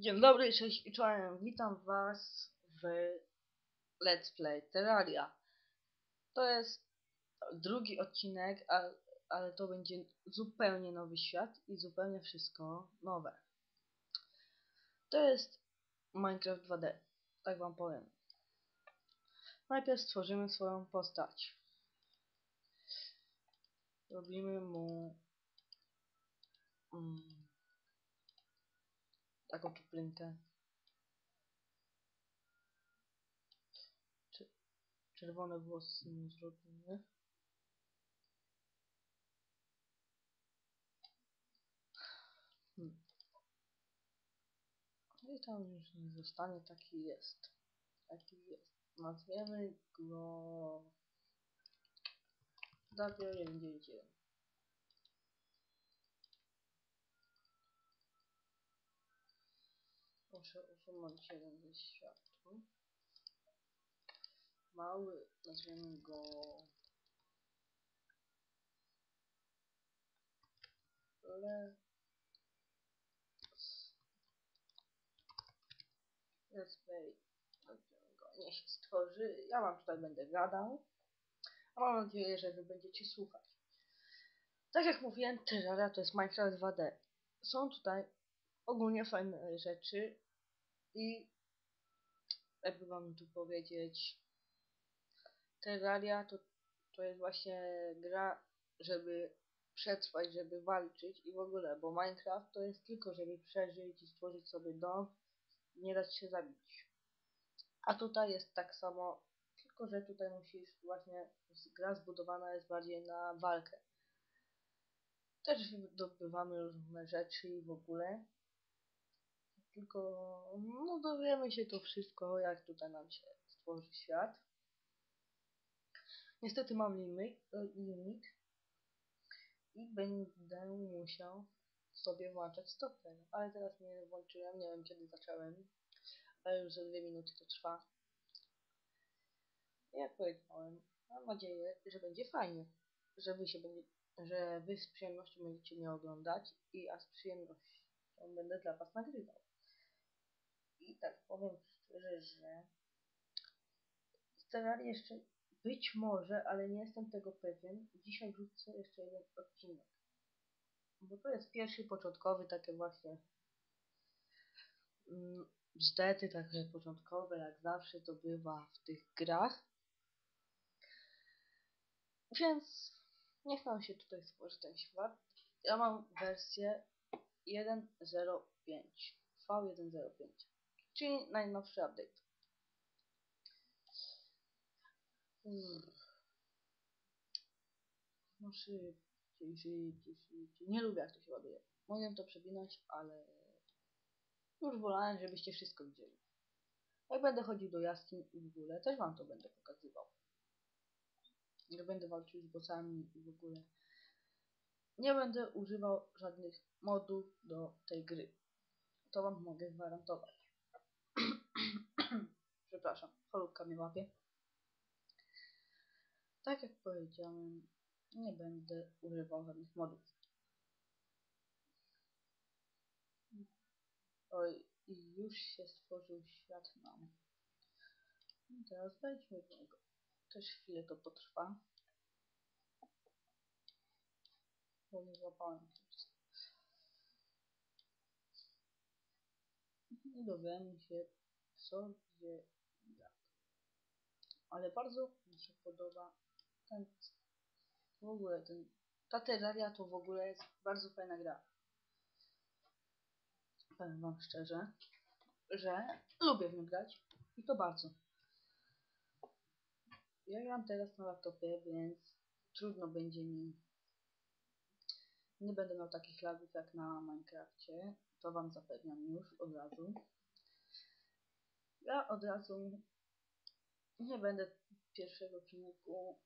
Dzień dobry, cześć i czołem. Witam Was w Let's Play Terraria. To jest drugi odcinek, ale to będzie zupełnie nowy świat i zupełnie wszystko nowe. To jest Minecraft 2D, tak Wam powiem. Najpierw stworzymy swoją postać. Robimy mu mm, taką. Cze- Czerwone włosy mu zrobimy. Hmm. No i tam już nie zostanie, taki jest. Taki jest. Nazwiemy go... Dawier 191. Muszę usunąć jeden ze światła. Mały, nazwiemy go... Le... Go. Niech się stworzy. Ja wam tutaj będę gadał. A mam nadzieję, że wy będziecie słuchać. Tak jak mówiłem, Terraria to jest Minecraft 2D. Są tutaj ogólnie fajne rzeczy i jakby wam tu powiedzieć Terraria to, to jest właśnie gra, żeby przetrwać, żeby walczyć i w ogóle, bo Minecraft to jest tylko, żeby przeżyć i stworzyć sobie dom nie dać się zabić. A tutaj jest tak samo, tylko że tutaj musisz właśnie, gra zbudowana jest bardziej na walkę. Też zdobywamy różne rzeczy i w ogóle. Tylko, no dowiemy się to wszystko, jak tutaj nam się stworzy świat. Niestety mam limit, limit i będę musiał sobie włączać stopę. Ale teraz nie włączyłem, nie wiem kiedy zacząłem, ale już za dwie minuty to trwa. Jak powiedziałem, mam nadzieję, że będzie fajnie, że wy się będzie, że wy z przyjemnością będziecie mnie oglądać i ja z przyjemnością będę dla was nagrywał. I tak powiem szczerze, że z Terrarii jeszcze być może, ale nie jestem tego pewien. Dzisiaj wrócę jeszcze jeden odcinek. Bo to jest pierwszy początkowy, takie właśnie mm, bzdety takie początkowe, jak zawsze to bywa w tych grach. Więc niech nam się tutaj stworzy ten świat. Ja mam wersję 1.05 V1.05 czyli najnowszy update. Hmm. No szybciej, szybciej, szybciej. Nie lubię jak to się ładuje. Mogę to przewinąć, ale już wolałem, żebyście wszystko widzieli. Jak będę chodził do jaskiń i w ogóle, też wam to będę pokazywał. Nie będę walczył z bossami i w ogóle. Nie będę używał żadnych modów do tej gry. To wam mogę gwarantować. Przepraszam, cholubka mnie łapie. Tak jak powiedziałem, nie będę używał żadnych modów. Oj, i już się stworzył świat nam. I teraz wejdźmy w niego. Też chwilę to potrwa. Bo nie złapałem wszystko. I dowiemy się co, gdzie. Ale bardzo mi się podoba ten, w ogóle ten, ta Terraria to w ogóle jest bardzo fajna gra. Powiem wam szczerze, że lubię w nią grać i to bardzo. Ja gram teraz na laptopie, więc trudno będzie mi nie będę miał takich lagów jak na Minecrafcie. To wam zapewniam już od razu. Ja od razu nie będę pierwszego filmiku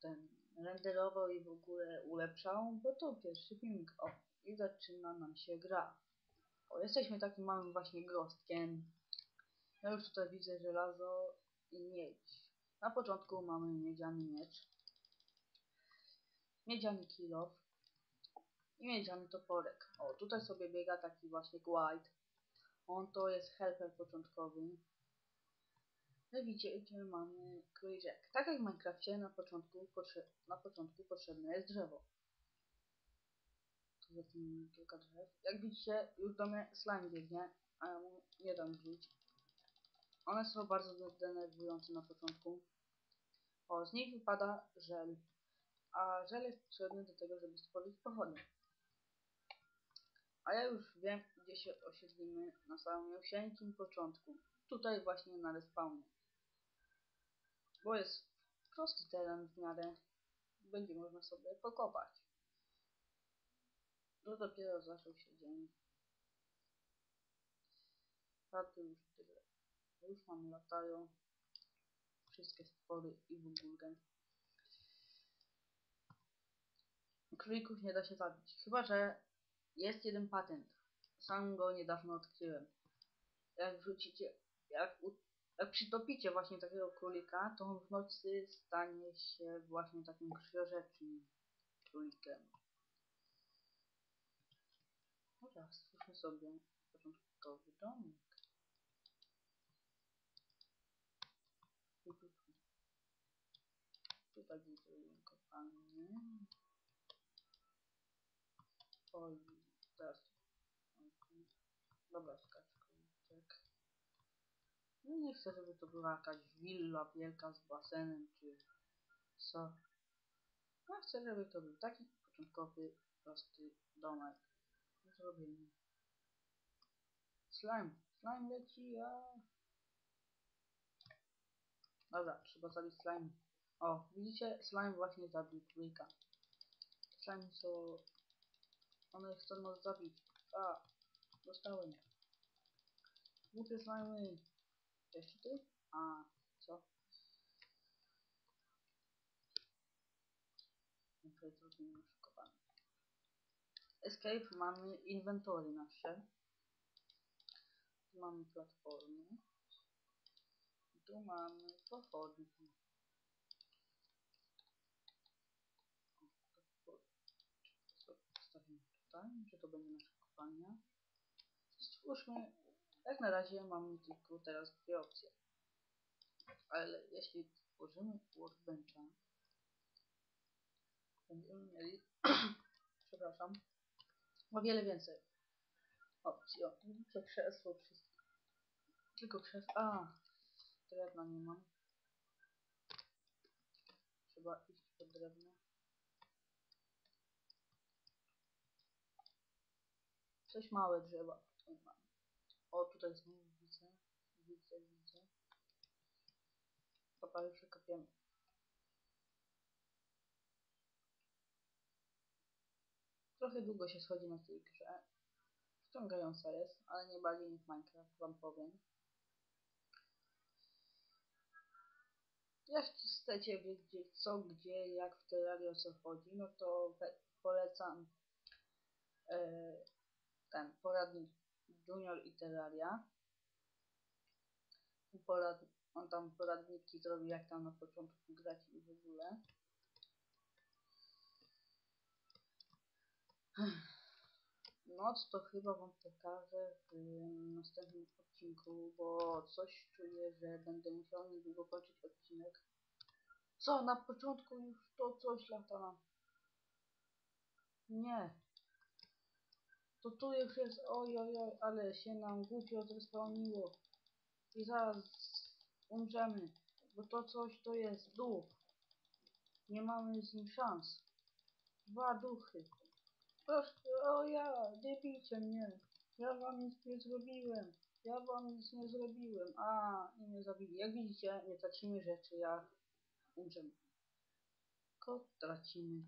ten renderował i w ogóle ulepszał, bo to pierwszy filmik. O, i zaczyna nam się gra. O, jesteśmy takim małym właśnie grostkiem. Ja już tutaj widzę żelazo i miedź. Na początku mamy miedziany miecz, miedziany kilof i miedziany toporek. O, tutaj sobie biega taki właśnie glide. On to jest helper początkowy. No widzicie, mamy króliczek. Tak jak w Minecrafcie na początku, na początku potrzebne jest drzewo. Tu zetnijmy kilka drzew. Jak widzicie, już do mnie slime biegnie, a ja mu nie dam żyć. One są bardzo denerwujące na początku. O, z nich wypada żel. A żel jest potrzebny do tego, żeby stworzyć pochodnie. A ja już wiem, gdzie się osiedlimy na samym początku. Tutaj właśnie na respawnie. Bo jest prosty teren w miarę. Będzie można sobie pokopać. To dopiero zaczął się dzień. Raty już tyle. Już nam latają wszystkie stwory i w ogóle. Królików nie da się zabić. Chyba, że jest jeden patent. Sam go niedawno odkryłem. Jak wrzucicie, jak, jak przytopicie właśnie takiego królika, to on w nocy stanie się właśnie takim krwiożerczym królikiem. Dobra, stwórzmy sobie początkowy domek. Tu, tu, tu. Tutaj zrobimy kopalnię. Oj, teraz. Dobra, skaczkowiczek. No nie chcę, żeby to była jakaś willa wielka z basenem, czy co. Ja chcę, żeby to był taki początkowy, prosty domek. Zrobimy. Slime. Slime leci, a... Dobra, trzeba zabić slime. O, widzicie? Slime właśnie zabił trójka. Slime są one chcą nas zabić. A, dostałem. Głupie slimy. Jeszcze ty? A, co? Okej, zrobimy już kopalnię. Escape mamy inwentory nasze. Tu mamy platformy. Tu mamy pochodnie. Postawimy tutaj, że to będzie nasza kopalnia. Stwórzmy, jak na razie mamy tylko teraz dwie opcje. Ale jeśli stworzymy workbencha, będziemy mieli, przepraszam, o wiele więcej opcji. O, widzicie krzesło, wszystko. Tylko krzesło, a, drewna nie mam. Trzeba iść po drewno. Coś małe drzewa tutaj mamy. O, tutaj znowu widzę. Widzę, widzę. Dobra, już. Trochę długo się schodzi na tej grze. Wciągająca jest, ale nie bardziej niż Minecraft, wam powiem. Jak chcecie wiedzieć co, gdzie, jak w Terrarii o co chodzi, no to polecam e, ten poradnik Junior i Terraria. Porad, on tam poradniki zrobi jak tam na początku grać i w ogóle. Noc to chyba wam pokażę w następnym odcinku, bo coś czuję, że będę musiał niedługo kończyć odcinek. Co, na początku już to coś lata nam. Nie. To tu już jest, oj, oj, oj, ale się nam głupio zrespawniło. I zaraz umrzemy, bo to coś to jest duch. Nie mamy z nim szans. Dwa duchy. Proszę, o ja, nie bijcie mnie. Ja wam nic nie zrobiłem. Ja wam nic nie zrobiłem. A, i mnie zabili. Jak widzicie, nie tracimy rzeczy, jak umrzemy. Tylko tracimy,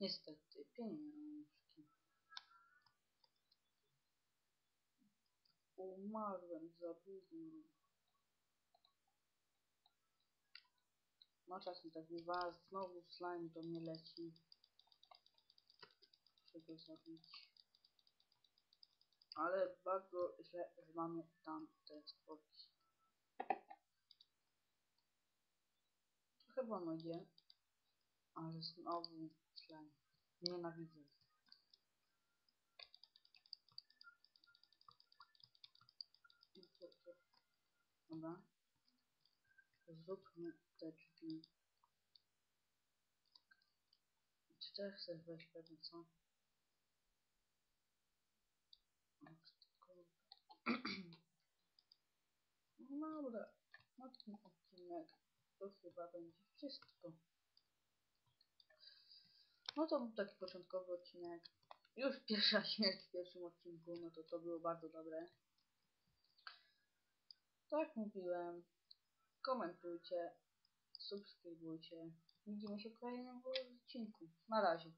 niestety, pieniążki. Umarłem za późno. No czasem tak bywa, znowu slime do mnie leci. Muszę go zabić. Ale bardzo źle, mamy tam te sporki. Chyba będzie. Ale znowu slime. Nienawidzę. Dobra. Zróbmy te drzwi. Czy też chcesz wejść pewnie, co? No dobra, na ten odcinek to chyba będzie wszystko. No to był taki początkowy odcinek. Już pierwsza śmierć w pierwszym odcinku, no to to było bardzo dobre. Tak mówiłem, komentujcie, subskrybujcie. Widzimy się w kolejnym odcinku. Na razie.